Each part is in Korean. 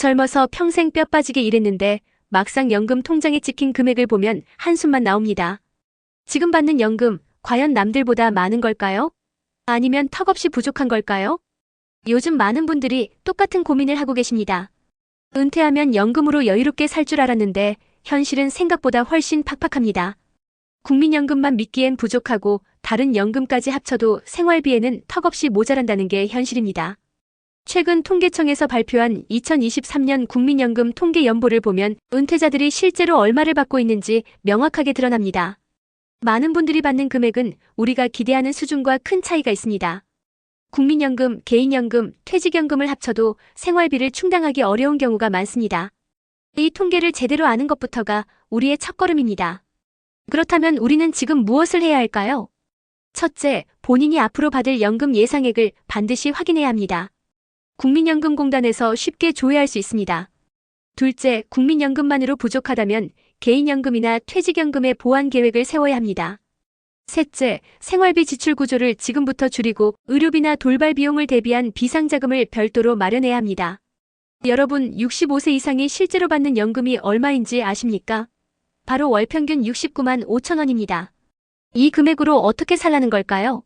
젊어서 평생 뼈 빠지게 일했는데 막상 연금 통장에 찍힌 금액을 보면 한숨만 나옵니다. 지금 받는 연금, 과연 남들보다 많은 걸까요? 아니면 턱없이 부족한 걸까요? 요즘 많은 분들이 똑같은 고민을 하고 계십니다. 은퇴하면 연금으로 여유롭게 살 줄 알았는데 현실은 생각보다 훨씬 팍팍합니다. 국민연금만 믿기엔 부족하고 다른 연금까지 합쳐도 생활비에는 턱없이 모자란다는 게 현실입니다. 최근 통계청에서 발표한 2023년 국민연금 통계 연보를 보면 은퇴자들이 실제로 얼마를 받고 있는지 명확하게 드러납니다. 많은 분들이 받는 금액은 우리가 기대하는 수준과 큰 차이가 있습니다. 국민연금, 개인연금, 퇴직연금을 합쳐도 생활비를 충당하기 어려운 경우가 많습니다. 이 통계를 제대로 아는 것부터가 우리의 첫걸음입니다. 그렇다면 우리는 지금 무엇을 해야 할까요? 첫째, 본인이 앞으로 받을 연금 예상액을 반드시 확인해야 합니다. 국민연금공단에서 쉽게 조회할 수 있습니다. 둘째, 국민연금만으로 부족하다면 개인연금이나 퇴직연금의 보완 계획을 세워야 합니다. 셋째, 생활비 지출 구조를 지금부터 줄이고 의료비나 돌발 비용을 대비한 비상자금을 별도로 마련해야 합니다. 여러분, 65세 이상이 실제로 받는 연금이 얼마인지 아십니까? 바로 월 평균 69만 5천 원입니다. 이 금액으로 어떻게 살라는 걸까요?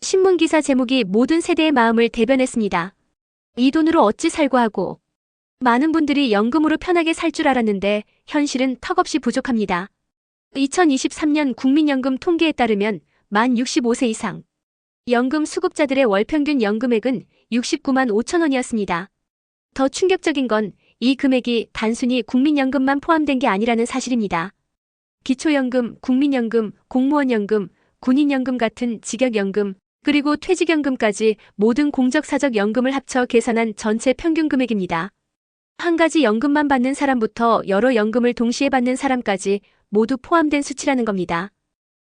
신문기사 제목이 모든 세대의 마음을 대변했습니다. 이 돈으로 어찌 살고 하고. 많은 분들이 연금으로 편하게 살 줄 알았는데 현실은 턱없이 부족합니다. 2023년 국민연금 통계에 따르면 만 65세 이상 연금 수급자들의 월 평균 연금액은 69만 5천 원이었습니다. 더 충격적인 건 이 금액이 단순히 국민연금만 포함된 게 아니라는 사실입니다. 기초연금, 국민연금, 공무원연금, 군인연금 같은 직역연금, 그리고 퇴직연금까지 모든 공적사적 연금을 합쳐 계산한 전체 평균 금액입니다. 한 가지 연금만 받는 사람부터 여러 연금을 동시에 받는 사람까지 모두 포함된 수치라는 겁니다.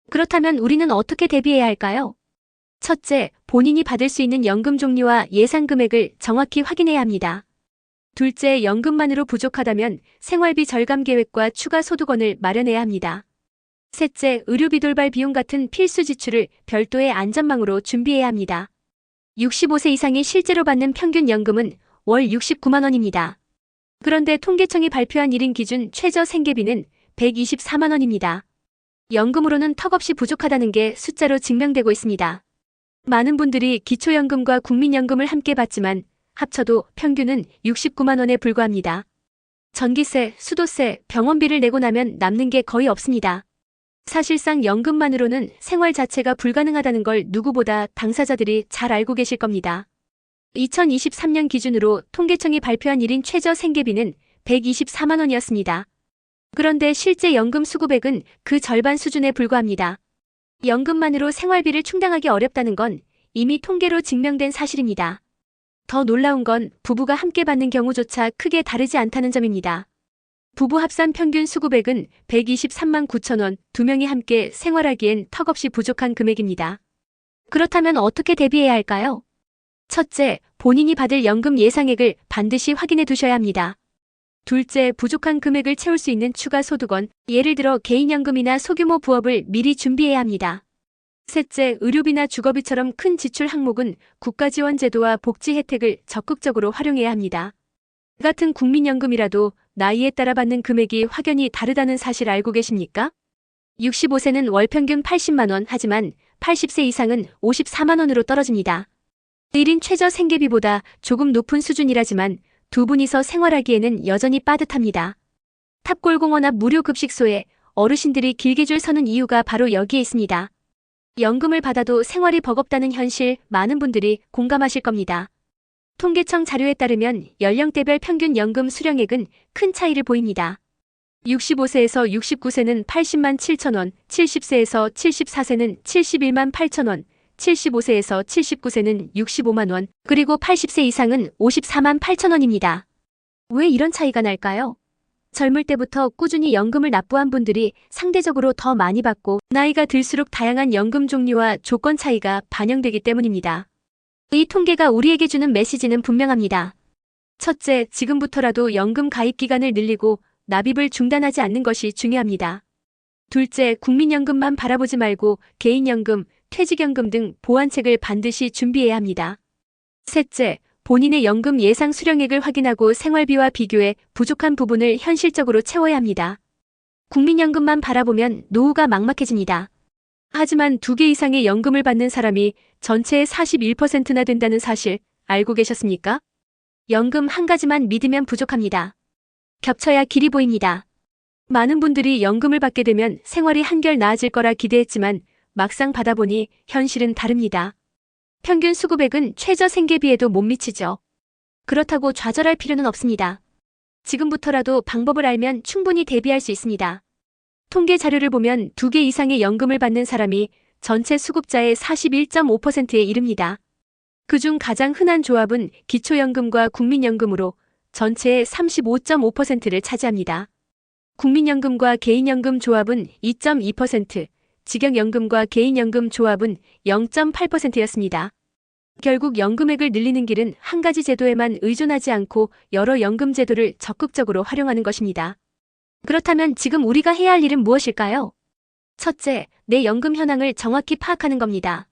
그렇다면 우리는 어떻게 대비해야 할까요? 첫째, 본인이 받을 수 있는 연금 종류와 예상 금액을 정확히 확인해야 합니다. 둘째, 연금만으로 부족하다면 생활비 절감 계획과 추가 소득원을 마련해야 합니다. 셋째, 의료비 돌발 비용 같은 필수 지출을 별도의 안전망으로 준비해야 합니다. 65세 이상이 실제로 받는 평균 연금은 월 69만 원입니다. 그런데 통계청이 발표한 1인 기준 최저 생계비는 124만 원입니다. 연금으로는 턱없이 부족하다는 게 숫자로 증명되고 있습니다. 많은 분들이 기초연금과 국민연금을 함께 받지만 합쳐도 평균은 69만 원에 불과합니다. 전기세, 수도세, 병원비를 내고 나면 남는 게 거의 없습니다. 사실상 연금만으로는 생활 자체가 불가능하다는 걸 누구보다 당사자들이 잘 알고 계실 겁니다. 2023년 기준으로 통계청이 발표한 1인 최저 생계비는 124만 원이었습니다. 그런데 실제 연금 수급액은 그 절반 수준에 불과합니다. 연금만으로 생활비를 충당하기 어렵다는 건 이미 통계로 증명된 사실입니다. 더 놀라운 건 부부가 함께 받는 경우조차 크게 다르지 않다는 점입니다. 부부 합산 평균 수급액은 123만 9천 원, 두 명이 함께 생활하기엔 턱없이 부족한 금액입니다. 그렇다면 어떻게 대비해야 할까요? 첫째, 본인이 받을 연금 예상액을 반드시 확인해 두셔야 합니다. 둘째, 부족한 금액을 채울 수 있는 추가 소득원, 예를 들어 개인연금이나 소규모 부업을 미리 준비해야 합니다. 셋째, 의료비나 주거비처럼 큰 지출 항목은 국가지원 제도와 복지 혜택을 적극적으로 활용해야 합니다. 같은 국민연금이라도 나이에 따라 받는 금액이 확연히 다르다는 사실 알고 계십니까? 65세는 월 평균 80만 원 하지만 80세 이상은 54만 원으로 떨어집니다. 1인 최저 생계비보다 조금 높은 수준이라지만 두 분이서 생활하기에는 여전히 빠듯합니다. 탑골공원 앞 무료 급식소에 어르신들이 길게 줄 서는 이유가 바로 여기에 있습니다. 연금을 받아도 생활이 버겁다는 현실 많은 분들이 공감하실 겁니다. 통계청 자료에 따르면 연령대별 평균 연금 수령액은 큰 차이를 보입니다. 65세에서 69세는 80만 7천 원, 70세에서 74세는 71만 8천 원, 75세에서 79세는 65만 원, 그리고 80세 이상은 54만 8천 원입니다. 왜 이런 차이가 날까요? 젊을 때부터 꾸준히 연금을 납부한 분들이 상대적으로 더 많이 받고 나이가 들수록 다양한 연금 종류와 조건 차이가 반영되기 때문입니다. 이 통계가 우리에게 주는 메시지는 분명합니다. 첫째, 지금부터라도 연금 가입 기간을 늘리고 납입을 중단하지 않는 것이 중요합니다. 둘째, 국민연금만 바라보지 말고 개인연금, 퇴직연금 등 보완책을 반드시 준비해야 합니다. 셋째, 본인의 연금 예상 수령액을 확인하고 생활비와 비교해 부족한 부분을 현실적으로 채워야 합니다. 국민연금만 바라보면 노후가 막막해집니다. 하지만 두 개 이상의 연금을 받는 사람이 전체의 41%나 된다는 사실 알고 계셨습니까? 연금 한 가지만 믿으면 부족합니다. 겹쳐야 길이 보입니다. 많은 분들이 연금을 받게 되면 생활이 한결 나아질 거라 기대했지만 막상 받아보니 현실은 다릅니다. 평균 수급액은 최저 생계비에도 못 미치죠. 그렇다고 좌절할 필요는 없습니다. 지금부터라도 방법을 알면 충분히 대비할 수 있습니다. 통계 자료를 보면 두 개 이상의 연금을 받는 사람이 전체 수급자의 41.5%에 이릅니다. 그중 가장 흔한 조합은 기초연금과 국민연금으로 전체의 35.5%를 차지합니다. 국민연금과 개인연금 조합은 2.2%, 직영연금과 개인연금 조합은 0.8%였습니다. 결국 연금액을 늘리는 길은 한 가지 제도에만 의존하지 않고 여러 연금 제도를 적극적으로 활용하는 것입니다. 그렇다면 지금 우리가 해야 할 일은 무엇일까요? 첫째, 내 연금 현황을 정확히 파악하는 겁니다.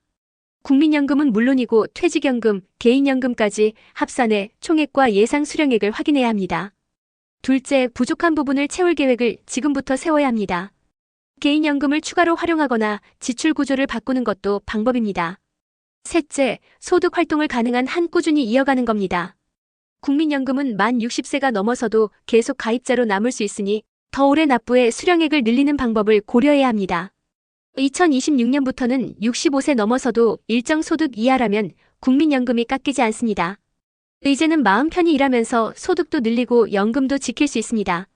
국민연금은 물론이고 퇴직연금, 개인연금까지 합산해 총액과 예상 수령액을 확인해야 합니다. 둘째, 부족한 부분을 채울 계획을 지금부터 세워야 합니다. 개인연금을 추가로 활용하거나 지출 구조를 바꾸는 것도 방법입니다. 셋째, 소득 활동을 가능한 한 꾸준히 이어가는 겁니다. 국민연금은 만 60세가 넘어서도 계속 가입자로 남을 수 있으니 더 오래 납부해 수령액을 늘리는 방법을 고려해야 합니다. 2026년부터는 65세 넘어서도 일정 소득 이하라면 국민연금이 깎이지 않습니다. 이제는 마음 편히 일하면서 소득도 늘리고 연금도 지킬 수 있습니다.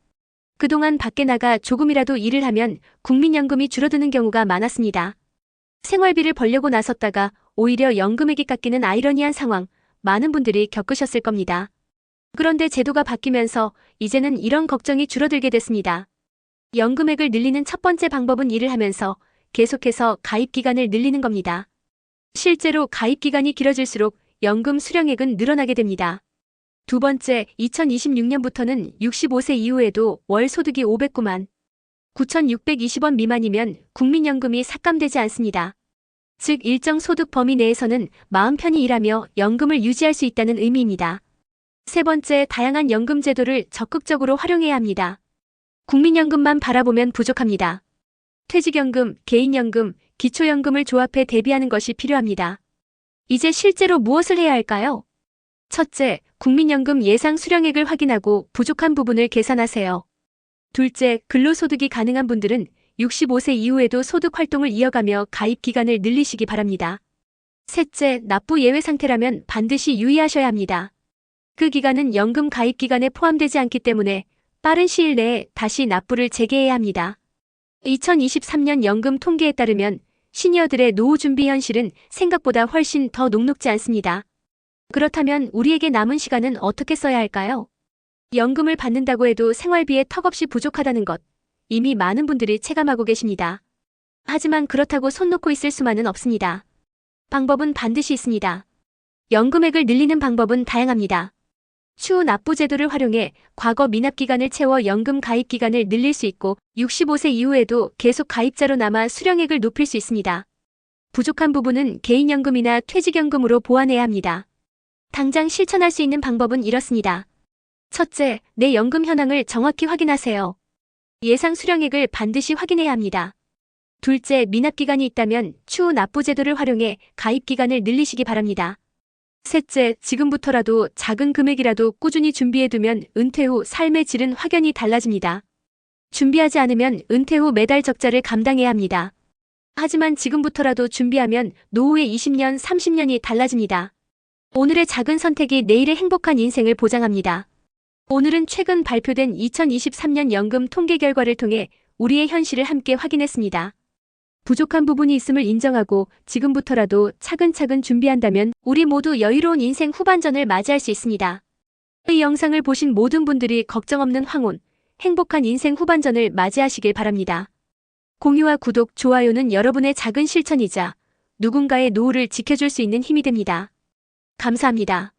그동안 밖에 나가 조금이라도 일을 하면 국민연금이 줄어드는 경우가 많았습니다. 생활비를 벌려고 나섰다가 오히려 연금액이 깎이는 아이러니한 상황 많은 분들이 겪으셨을 겁니다. 그런데 제도가 바뀌면서 이제는 이런 걱정이 줄어들게 됐습니다. 연금액을 늘리는 첫 번째 방법은 일을 하면서 계속해서 가입 기간을 늘리는 겁니다. 실제로 가입 기간이 길어질수록 연금 수령액은 늘어나게 됩니다. 두 번째, 2026년부터는 65세 이후에도 월 소득이 509만 9,620원 미만이면 국민연금이 삭감되지 않습니다. 즉 일정 소득 범위 내에서는 마음 편히 일하며 연금을 유지할 수 있다는 의미입니다. 세 번째, 다양한 연금 제도를 적극적으로 활용해야 합니다. 국민연금만 바라보면 부족합니다. 퇴직연금, 개인연금, 기초연금을 조합해 대비하는 것이 필요합니다. 이제 실제로 무엇을 해야 할까요? 첫째, 국민연금 예상 수령액을 확인하고 부족한 부분을 계산하세요. 둘째, 근로소득이 가능한 분들은 65세 이후에도 소득 활동을 이어가며 가입 기간을 늘리시기 바랍니다. 셋째, 납부 예외 상태라면 반드시 유의하셔야 합니다. 그 기간은 연금 가입 기간에 포함되지 않기 때문에 빠른 시일 내에 다시 납부를 재개해야 합니다. 2023년 연금 통계에 따르면 시니어들의 노후 준비 현실은 생각보다 훨씬 더 녹록지 않습니다. 그렇다면 우리에게 남은 시간은 어떻게 써야 할까요? 연금을 받는다고 해도 생활비에 턱없이 부족하다는 것, 이미 많은 분들이 체감하고 계십니다. 하지만 그렇다고 손 놓고 있을 수만은 없습니다. 방법은 반드시 있습니다. 연금액을 늘리는 방법은 다양합니다. 추후 납부 제도를 활용해 과거 미납 기간을 채워 연금 가입 기간을 늘릴 수 있고 65세 이후에도 계속 가입자로 남아 수령액을 높일 수 있습니다. 부족한 부분은 개인연금이나 퇴직연금으로 보완해야 합니다. 당장 실천할 수 있는 방법은 이렇습니다. 첫째, 내 연금 현황을 정확히 확인하세요. 예상 수령액을 반드시 확인해야 합니다. 둘째, 미납 기간이 있다면 추후 납부 제도를 활용해 가입 기간을 늘리시기 바랍니다. 셋째, 지금부터라도 작은 금액이라도 꾸준히 준비해두면 은퇴 후 삶의 질은 확연히 달라집니다. 준비하지 않으면 은퇴 후 매달 적자를 감당해야 합니다. 하지만 지금부터라도 준비하면 노후의 20년, 30년이 달라집니다. 오늘의 작은 선택이 내일의 행복한 인생을 보장합니다. 오늘은 최근 발표된 2023년 연금 통계 결과를 통해 우리의 현실을 함께 확인했습니다. 부족한 부분이 있음을 인정하고 지금부터라도 차근차근 준비한다면 우리 모두 여유로운 인생 후반전을 맞이할 수 있습니다. 이 영상을 보신 모든 분들이 걱정 없는 황혼, 행복한 인생 후반전을 맞이하시길 바랍니다. 공유와 구독, 좋아요는 여러분의 작은 실천이자 누군가의 노후를 지켜줄 수 있는 힘이 됩니다. 감사합니다.